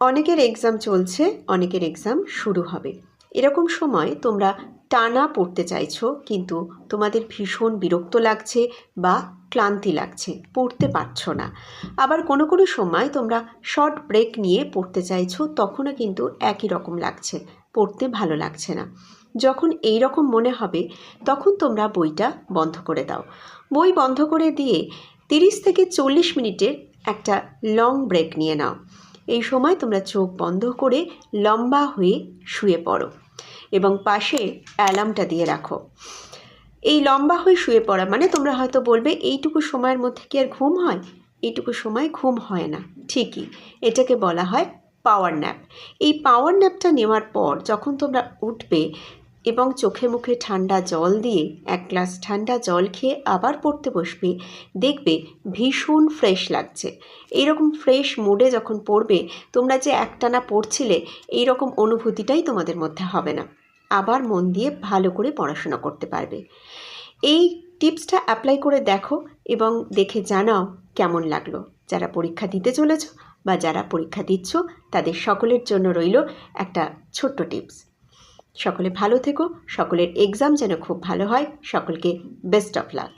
অনেকের এক্সাম চলছে, অনেকের এক্সাম শুরু হবে। এরকম সময় তোমরা টানা পড়তে চাইছো, কিন্তু তোমাদের ভীষণ বিরক্ত লাগছে বা ক্লান্তি লাগছে, পড়তে পারছ না। আবার কোনো কোনো সময় তোমরা শর্ট ব্রেক নিয়ে পড়তে চাইছো, তখনও কিন্তু একই রকম লাগছে, পড়তে ভালো লাগছে না। যখন এই রকম মনে হবে, তখন তোমরা বইটা বন্ধ করে দাও। বই বন্ধ করে দিয়ে তিরিশ থেকে চল্লিশ মিনিটের একটা লং ব্রেক নিয়ে নাও। এই সময় তোমরা চোখ বন্ধ করে লম্বা হয়ে শুয়ে পড়ো এবং পাশে অ্যালার্মটা দিয়ে রাখো। এই লম্বা হয়ে শুয়ে পড়া মানে তোমরা হয়তো বলবে, এইটুকু সময়ের মধ্যে কি আর ঘুম হয়? এইটুকু সময় ঘুম হয় না। ঠিকই, এটাকে বলা হয় পাওয়ার ন্যাপ এই পাওয়ার ন্যাপটা নেওয়ার পর যখন তোমরা উঠবে এবং চোখে মুখে ঠান্ডা জল দিয়ে এক গ্লাস ঠান্ডা জল খেয়ে আবার পড়তে বসবে। দেখবে ভীষণ ফ্রেশ লাগছে। এইরকম ফ্রেশ মুডে যখন পড়বে, তোমরা যে একটানা পড়ছিলে এই রকম অনুভূতিটাই তোমাদের মধ্যে হবে না। আবার মন দিয়ে ভালো করে পড়াশোনা করতে পারবে। এই টিপসটা অ্যাপ্লাই করে দেখো এবং দেখে জানাও কেমন লাগল। যারা পরীক্ষা দিতে চলেছ বা যারা পরীক্ষা দিচ্ছ, তাদের সকলের জন্য রইল একটা ছোট্ট টিপস। সকলে ভালো থেকো সকলের এক্সাম যেন খুব ভালো হয় সকলকে বেস্ট অফ লাক